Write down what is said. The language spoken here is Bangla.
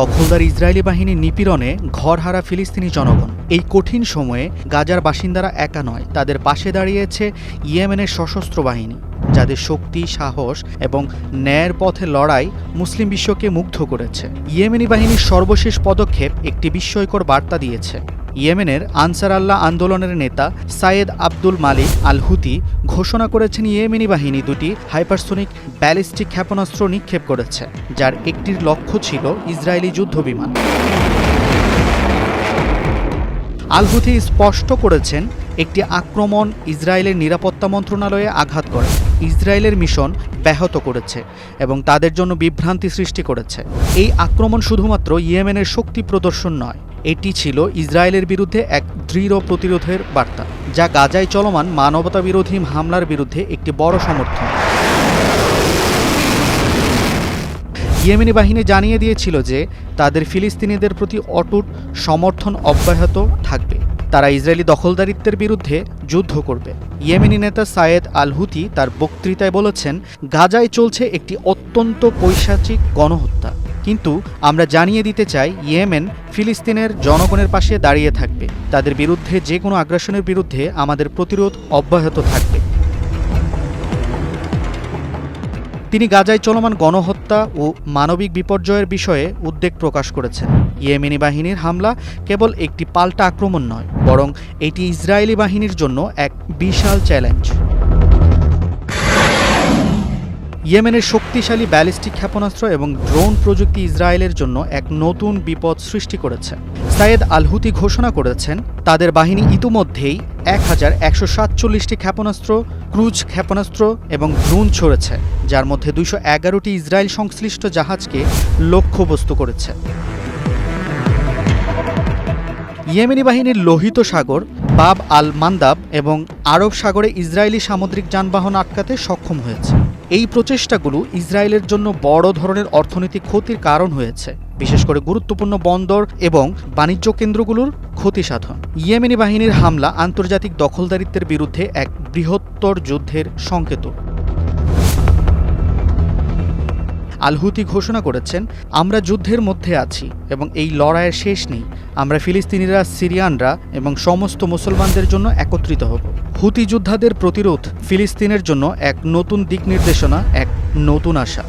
দখলদার ইসরায়েলি বাহিনীর নিপীড়নে ঘরহারা ফিলিস্তিনি জনগণ। এই কঠিন সময়ে গাজার বাসিন্দারা একা নয়, তাদের পাশে দাঁড়িয়েছে ইয়েমেনের সশস্ত্র বাহিনী, যাদের শক্তি, সাহস এবং ন্যায়ের পথে লড়াই মুসলিম বিশ্বকে মুগ্ধ করেছে। ইয়েমেনি বাহিনীর সর্বশেষ পদক্ষেপ একটি বিস্ময়কর বার্তা দিয়েছে। ইয়েমেনের আনসার আল্লাহ আন্দোলনের নেতা সায়েদ আব্দুল মালিক আল হুতি ঘোষণা করেছেন ইয়েমেনি বাহিনী দুটি হাইপারসোনিক ব্যালিস্টিক ক্ষেপণাস্ত্র নিক্ষেপ করেছে, যার একটির লক্ষ্য ছিল ইসরায়েলি যুদ্ধবিমান। আল হুথি স্পষ্ট করেছেন, একটি আক্রমণ ইসরায়েলের নিরাপত্তা মন্ত্রণালয়ে আঘাত করে, ইসরায়েলের মিশন ব্যাহত করেছে এবং তাদের জন্য বিভ্রান্তি সৃষ্টি করেছে। এই আক্রমণ শুধুমাত্র ইয়েমেনের শক্তি প্রদর্শন নয় এটি ছিল ইসরায়েলের বিরুদ্ধে এক দৃঢ় প্রতিরোধের বার্তা, যা গাজায় চলমান মানবতা বিরোধী হামলার বিরুদ্ধে একটি বড় সমর্থন। ইয়েমেনি বাহিনী জানিয়ে দিয়েছিল যে তাদের ফিলিস্তিনিদের প্রতি অটুট সমর্থন অব্যাহত থাকবে। তারা ইসরায়েলি দখলদারিত্বের বিরুদ্ধে যুদ্ধ করবে। ইয়েমেনি নেতা সায়েদ আল হুতি তার বক্তৃতায় বলেছেন, গাজায় চলছে একটি অত্যন্ত পৈশাচিক গণহত্যা। কিন্তু আমরা জানিয়ে দিতে চাই, ইয়েমেন ফিলিস্তিনের জনগণের পাশে দাঁড়িয়ে থাকবে। তাদের বিরুদ্ধে যে কোনো আগ্রাসনের বিরুদ্ধে আমাদের প্রতিরোধ অব্যাহত থাকবে। তিনি গাজায় চলমান গণহত্যা ও মানবিক বিপর্যয়ের বিষয়ে উদ্বেগ প্রকাশ করেছেন। ইয়েমেনি বাহিনীর হামলা কেবল একটি পাল্টা আক্রমণ নয়, বরং এটি ইসরায়েলি বাহিনীর জন্য এক বিশাল চ্যালেঞ্জ। ইয়েমেনের শক্তিশালী ব্যালিস্টিক ক্ষেপণাস্ত্র এবং ড্রোন প্রযুক্তি ইসরায়েলের জন্য এক নতুন বিপদ সৃষ্টি করেছে। সায়েদ আলহুতি ঘোষণা করেছেন, তাদের বাহিনী ইতিমধ্যেই এক হাজার একশো সাতচল্লিশটি ক্ষেপণাস্ত্র, ক্রুজ ক্ষেপণাস্ত্র এবং ড্রোন ছড়েছে, যার মধ্যে দুইশো এগারোটি ইসরায়েল সংশ্লিষ্ট জাহাজকে লক্ষ্যবস্তু করেছে। ইয়েমেনি বাহিনীর লোহিত সাগর, বাব আল মান্দাব এবং আরব সাগরে ইসরায়েলি সামুদ্রিক যানবাহন আটকাতে সক্ষম হয়েছে। এই প্রচেষ্টাগুলো ইসরায়েলের জন্য বড় ধরনের অর্থনৈতিক ক্ষতির কারণ হয়েছে, বিশেষ করে গুরুত্বপূর্ণ বন্দর এবং বাণিজ্য কেন্দ্রগুলোর ক্ষতি সাধন ইয়েমেনি বাহিনীর হামলা আন্তর্জাতিক দখলদারিত্বের বিরুদ্ধে এক বৃহত্তর যুদ্ধের সংকেত। আলহুতি ঘোষণা করেছেন, আমরা যুদ্ধের মধ্যে আছি এবং এই লড়াইয়ের শেষ নেই। আমরা ফিলিস্তিনিরা, সিরিয়ানরা এবং সমস্ত মুসলমানদের জন্য একত্রিত হব। হুতি যোদ্ধাদের প্রতিরোধ ফিলিস্তিনের জন্য এক নতুন দিক নির্দেশনা, এক নতুন আশা।